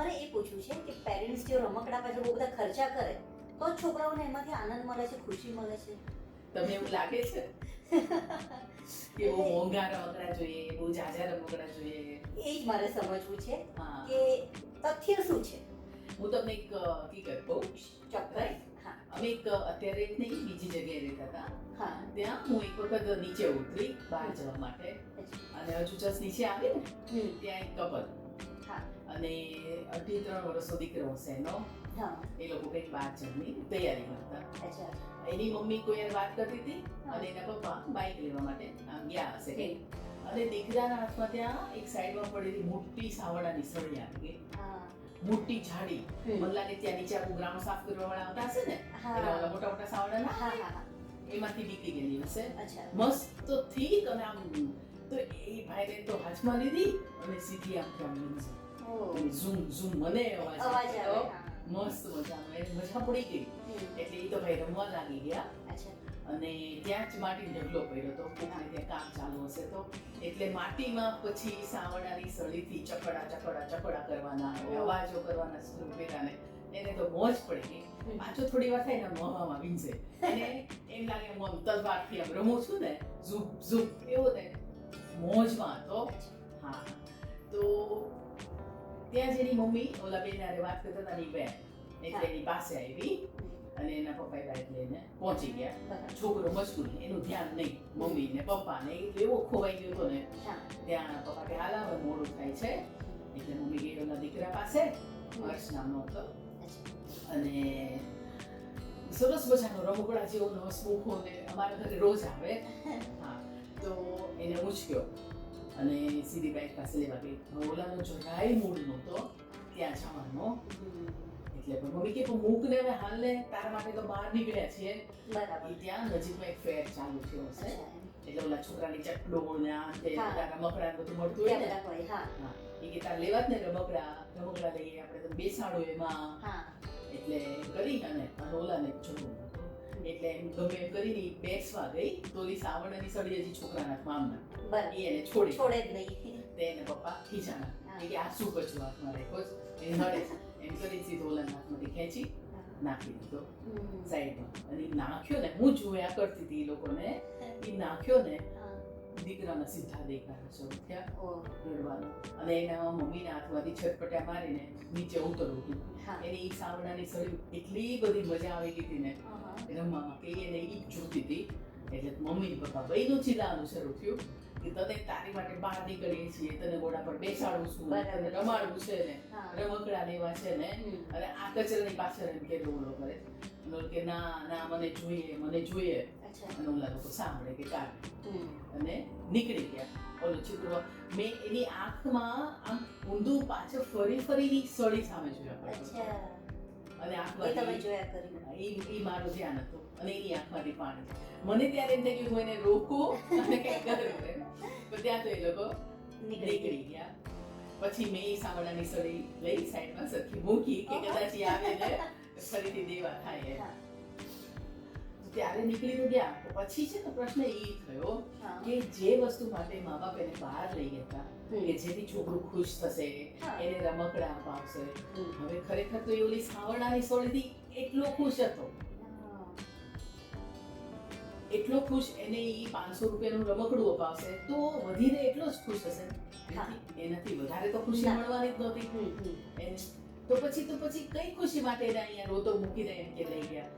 મને એ પૂછવું છે કે પેરેન્ટ્સ જે રમકડા પાછળ બહુ બધા ખર્ચા કરે તો છોકરાઓને એમાંથી આનંદ મળે છે ખુશી મળે છે? તમને એવું લાગે છે? કે બહુ મોંઘા રમકડા જોઈએ બહુ જાજા રમકડા જોઈએ? એ જ મારે સમજવું છે કે તથ્ય શું છે? હું તમને એક હકીકત કહું ચોક્કસ અમે એક અત્યારે નહીં બીજી જગ્યાએ રહેતા હતા. હા. ત્યાં હું એક વખત નીચે ઉતરી બહાર જવા માટે. અને હજુ જસ નીચે આવી ને ત્યાં એક કપલ અને અઢી ત્રણ વર્ષનો દીકરો હશે એનો એ લોકો કંઈક વાત જવાની તૈયારી કરતા. એની મમ્મી કોઈ વાત કરતી હતી અને એના પપ્પા બાઇક લેવા માટે ગયા હશે અને દીકરાના હાથમાં ત્યાં એક સાઈડમાં પડેલી મોટી સાવડાની સળી આવી ગઈ. મોટી હમ, મને લાગે ત્યાં નીચે આખું ગ્રાઉન્ડ સાફ કરવા વાળા આવતા હશે ને? મોટા મોટા સાવડા ના એમાંથી નીકળી ગયેલી હશે. મસ્ત તો ઠીક અને આમ તો એ ભાઈને તો હાથમાં લીધી અને સીધી આમ ઓ ઝૂમ ઝૂમ મને અવાજ અવાજ આવે આવ્યો. મસ્ત મજાનો એ મજા પડી ગઈ. એટલે એ તો ભાઈ રમવા લાગી ગયા. અને ત્યાં જ માટી ઢગલો પડ્યો હતો ત્યાં કામ ચાલુ હશે તો. એટલે માટીમાં પછી સાવડાની સળીથી ચકડા ચકડા ચકડા કરવાના અવાજો કરવાના શરૂ કર્યા ને એને તો મોજ પડી ગઈ. પાછો થોડી વાર થાય ને મોહામાં વિંજે અને એમ લાગે હું આમ તલવારથી આમ રમું છું ને ઝૂપ ઝૂપ એવો ને મોજમાં હતો હા. તો ત્યાં જેની મમ્મી ઓલા બેન હારે વાત કરતા હતા એની બેન એટલે એની પાસે આવી અને એના પપ્પાએ બાઈક લઈને પહોંચી ગયા. છોકરો મસ્કુલ એનું ધ્યાન નહીં. મમ્મી ને પપ્પા ને એવો ખોવાઈ ગયો હતો ને. ત્યાં પપ્પા કે હાલ હવે મોડું થાય છે. એટલે મમ્મી ગઈ ઓલા દીકરા પાસે હર્ષ નામનો હતો. અને સરસ મજાનો રમકડા જેવો નવો મૂકો ને અમારા ઘરે રોજ આવે. હા. તો એને ઉચક્યો અને સીધી બાઈક પાસે લેવા ગઈ. તો ઓલાનો જરાય મૂડ નહોતો. ત્યાં જવાનો. એટલે પણ મમ્મી કે મૂક ને હવે હાલ ને. તારા માટે તો બહાર નીકળ્યા છીએ. બરાબર. ત્યાં નજીકમાં એક ફેર ચાલુ થયો હશે. એટલે ઓલા છોકરાની ચકડોળ ને આ તે રમકડા બધું મળતું હોય ને. હા. એ કે તાર લેવા જ ને રમકડા રમકડા લઈએ. આપણે તો બેસાડો એમાં. એટલે કરી અને ઓલાને નહોતું. એટલે ગમે એમ કરીને બેસવા ગઈ. તો ઓલી સાવરણની સળી હજી છોકરાના મામના બરાબર. એ એને છોડી. છોડે જ નહીં. તે એને પપ્પા ખીજાણા. હા. કે આ શું કચું હાથમાં રાખો? એ નડે એમ કરી સીધો ઓલાના હાથમાંથી ખેંચી નાખી દીધો. સાઈડમાં. અને નાખ્યો ને હું જોયા કરતી હતી એ લોકોને. એ નાખ્યો ને. દીકરાના સીધા દેખાડા શરૂ થયા રડવાનું અને એના મમ્મીના હાથમાંથી છટપટ્યા મારીને નીચે ઉતરવું હતું. એની ઈ સાવરણાની સળી એટલી બધી મજા આવી ગઈ હતી ને. રમવામાં કે એને એ જોતી હતી. એટલે મમ્મી ને પપ્પા બેયનું ચિલ્લાવાનું શરૂ થયું. કે તને તારી માટે બહાર નીકળીએ છીએ તને ઘોડા પર બેસાડું છું. તને રમાડવું છે ને. રમકડા લેવા છે ને. અને આ કચરાની પાછળ એમ કે ઓલો કરે કે ના ના મને જોઈએ મને જોઈએ અને ઓલા લોકો સાંભળે કે કાઢે અને નીકળી ગયા ઓલું છોકરો મેં એની આંખમાં આમ ઊંધું પાછળ ફરી ફરીની સળી સામે જોયા અને આંખમાં તમે જોયા કરી એ મારું ધ્યાન હતું અને એની આંખમાંથી પાણી મને ત્યારે એમ થાય ગયું હું એને રોકું અને કંઈક કરું પણ ત્યાં તો એ લોકો નીકળી ગયા પછી મેં એ સાવડાની સળી લઈ સાઈડમાં સરખી મૂકી કે કદાચ આવે ને ફરીથી દેવા થાય. ત્યારે નીકળી તો ગયા પછી છે તો પ્રશ્ન એ થયો કે જે વસ્તુ માટે મા બાપ એને બહાર લઈ ગયા કે જેથી છોકરું ખુશ થશે એને રમકડા અપાવશે. હવે ખરેખર તો એ ઓલી સાવરણાની સોળીથી એટલો ખુશ હતો. એટલો ખુશ એને એ પાંચસો રૂપિયાનું રમકડું અપાવશે તો વધીને એટલો જ ખુશ હશે. એનાથી- વધારે તો ખુશી મળવાની જ નહોતી. એને તો પછી તો પછી કઈ ખુશી માટે એને અહીંયા રોતો મૂકી દે કે લઈ ગયા?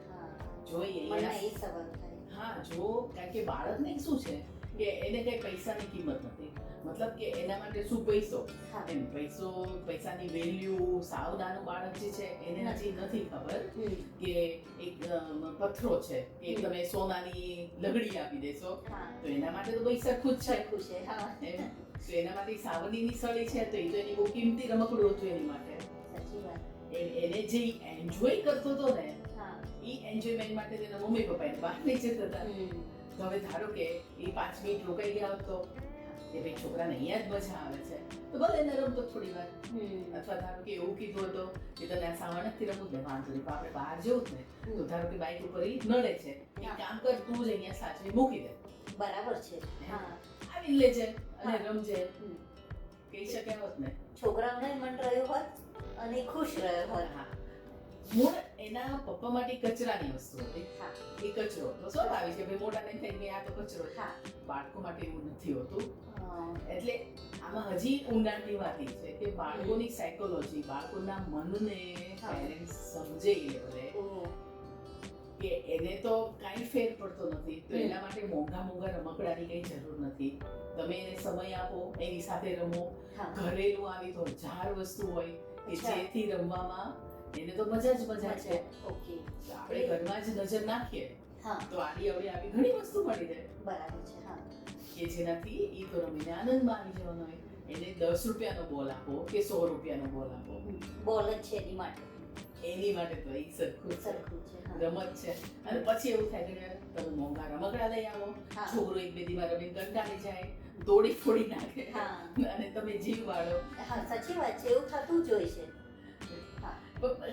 જોઈએ મને એ સવાલ થાય. હા જો કારણ કે બાળકને શું છે કે એને કઈ પૈસાની કિંમત નથી. મતલબ કે એના માટે શું પૈસો? એમ પૈસો પૈસાની વેલ્યુ સાવ નાનું બાળક જે છે એને હજી નથી ખબર કે એક પથરો છે કે તમે સોનાની લગડી આપી દેશો. તો એના માટે તો પૈસા ખુદ છે. ખુશ છે હા. એમ. તો એના માટે સાવનીની સળી છે તો એ તો એની બહુ કિંમતી રમકડું હતું એની માટે. સાચી વાત એને જે એન્જોય કરતો હતો ને એ એન્જોયમેન્ટ માટે તેના મમ્મી પપ્પા બહાર લઈ જતા હતા. તો હવે ધારો કે એ પાંચ મિનિટ રોકાઈ ગયા હોત તો કે ભાઈ છોકરાને અહીંયા જ મજા આવે છે. તો ભલે એને રમતો થોડી વાર. અથવા ધારો કે એવું કીધું હતો કે તને આ સાવણ નથી રમવું ને વાંધો નહીં પણ આપણે બહાર જવું જ ને તો ધારો કે બાઈક ઉપર ઈ નડે છે. કામ કર તું જ અહીંયા સાચવી મૂકી દે. બરાબર છે. હા? આવી લેજે અને રમજે. કહી શક્યા હોત ને છોકરાઓને મન રહ્યો હોત અને ખુશ રહ્યો હતો હા. મૂળ એના પપ્પા માટે કચરાની વસ્તુ હતી. એ કચરો હતો. સ્વાભાવિક છે? ભાઈ મોટા ને થઈ આ તો કચરો હા. બાળકો માટે એવું નથી હોતું. એટલે આમાં હજી ઊંડાણની વાત એ છે કે બાળકોની સાયકોલોજી બાળકોના મનને. પેરેન્ટ્સ સમજે એ લેવલે કે એને તો કાંઈ ફેર પડતો નથી. તો એના માટે મોંઘા મોંઘા રમકડાની કઈ જરૂર નથી. તમે એને સમય આપો એની સાથે રમો. ઘરેલું આવી તો હજાર વસ્તુ હોય. કે રમવામાં એને તો મજા જ મજા છે. ઓકે. આપણે ઘરમાં જ નજર નાખીએ હા. તો આડી અવળી આવી ઘણી વસ્તુ મળી જાય બરાબર છે હા. કે જેનાથી એ તો રમીને આનંદમાં આવી જવાનો હોય. એને દસ રૂપિયાનો બોલ આપો કે સો રૂપિયાનો બોલ આપો. બોલ જ છે એની માટે. એની માટે તો એ સરખું સરખું છે રમત છે. અને પછી એવું થાય કે તમે મોંઘા રમકડા લઈ આવો. છોકરો એક બે દીમાં રમીને કંટાળી જાય. તોડી ફોડી નાખે. હા. અને તમે જીવ વાળો. હા સાચી વાત છે એવું થતું જ હોય છે.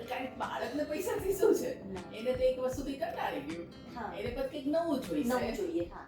કાંઈક બાળકને પૈસાથી શું છે? એને તો એક વસ્તુથી કંટાળી ગયું. હા. એને પછી કંઈક નવું નવું જોઈએ હા.